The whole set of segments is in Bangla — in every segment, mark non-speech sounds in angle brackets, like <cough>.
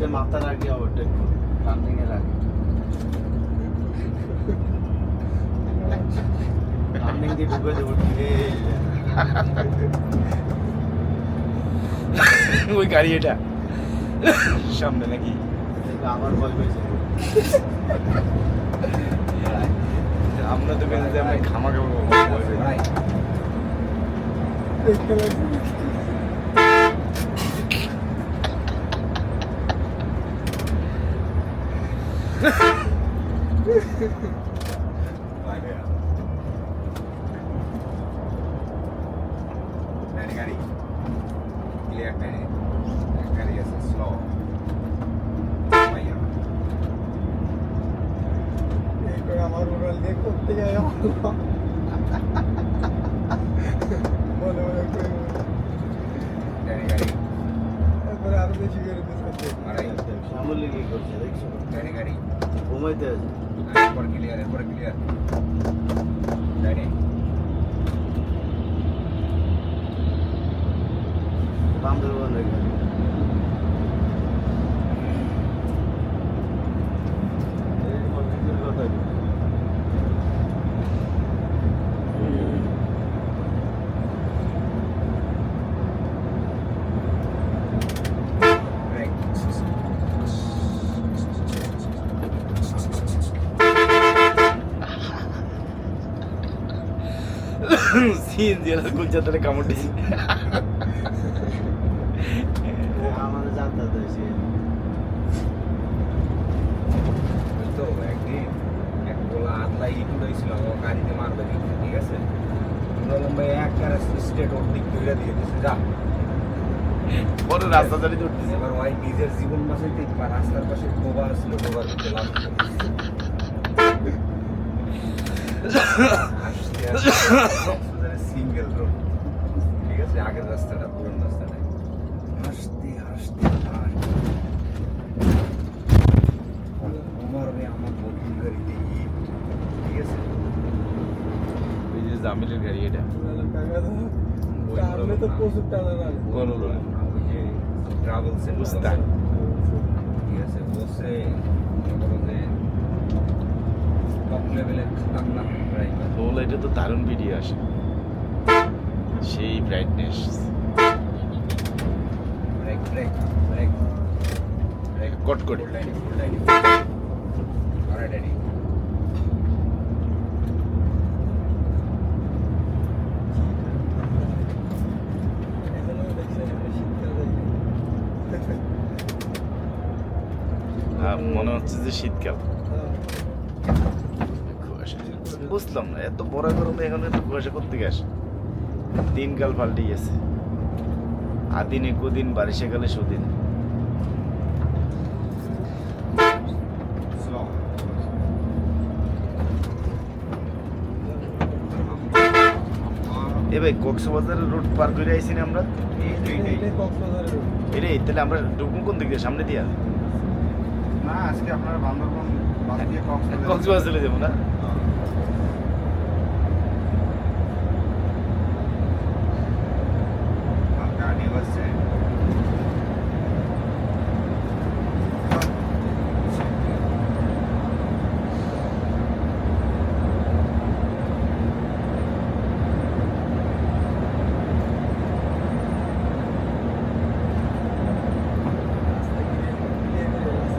যে মাথার আগে ওভারটেক টার্নিং এর আগে টার্নিং দিয়ে ঢুকে দেবো ওই গাড়ি এটা। সামনে নাকি? আমার ভয় পেয়েছে। আমরা তো বেঁচে আমরা খামা খাব ক্লিয়ার গাড়ি গাড়ি আছে স্লো ভাইয়া <laughs> আমার মোবাইল দিয়ে করতে যাই <laughs> বলে বলে করে গাড়ি গাড়ি তারপরে আরও শ্যামলি কি করছে দেখছ গাড়ি গাড়ি ঘুমাইতে আছে এরপর ক্লিয়ার এরপর ক্লিয়ার গাড়ি বান্দরবন রেখে কথা কি? ব্রেক সিন দিয়ে গুলজাতারে কামড় দিছি আমাদের যাতায়াত হয়েছে। তো একদিন এক গোলা আটলা ইট উড়াইছিল আমার গাড়িতে মারবে ঠিক আছে? লম্বাই এক কারে স্টেট ওর দিক দিয়ে দিছে যা। পরে রাস্তা এবার ওই নিজের জীবন বাঁচাইতে রাস্তার পাশে ডোবা ছিল ডোবার ভিতরে লাভ <laughs> সিঙ্গেল রোড ঠিক আছে? আগের রাস্তাটা পুরনো রাস্তাটা। হাসতে হাসতে জামিলের গাড়ি এটা। তো প্রচুর যে ট্রাভেলস উস্তাদ। ঠিক আছে? বসে টপ লেভেলের খাতারনাক ড্রাইভার লো লাইটে তো দারুণ ভিডিও আসে। সেই brightness break break break break cut করে ফুল লাইনে ফুল লাইনে অলরাইট হ্যাঁ, মনে হচ্ছে যে শীতকাল। কুয়াশা <laughs> বুঝলাম না এত বড় গরমে এখন এত কুয়াশা করতে আসে? দিনকাল পাল্টে গেছে। আদিনে কুদিন বারিশে গেলে সুদিন। এ ভাই কক্সবাজারের রোড পার করে আইছি না আমরা? এটাই। তাহলে আমরা ঢুকবো কোন দিক দিয়ে? সামনে দিয়া? না আজকে আপনারা বান্দরবন বাস দিয়ে কক্সবাজার চলে যাব না গাড়ি বাসছে রাস্তা clear- clear করে রাস্তা।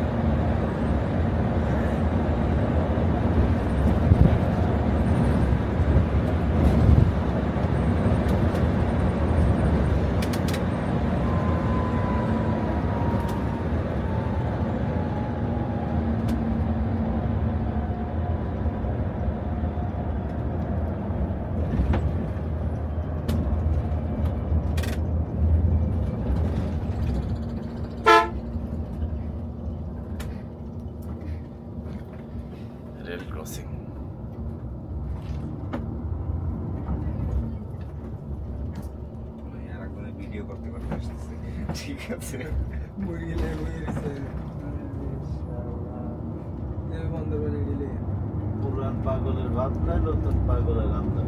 রেল ক্রসিং ভিডিও করতে করতে আসতেছে। ঠিক আছে। মুরগি লেগে মুরগি দিছে। এই বান্দরবানে গেলে পুরান পাগলের ভাত নাই নতুন পাগলের রান্না।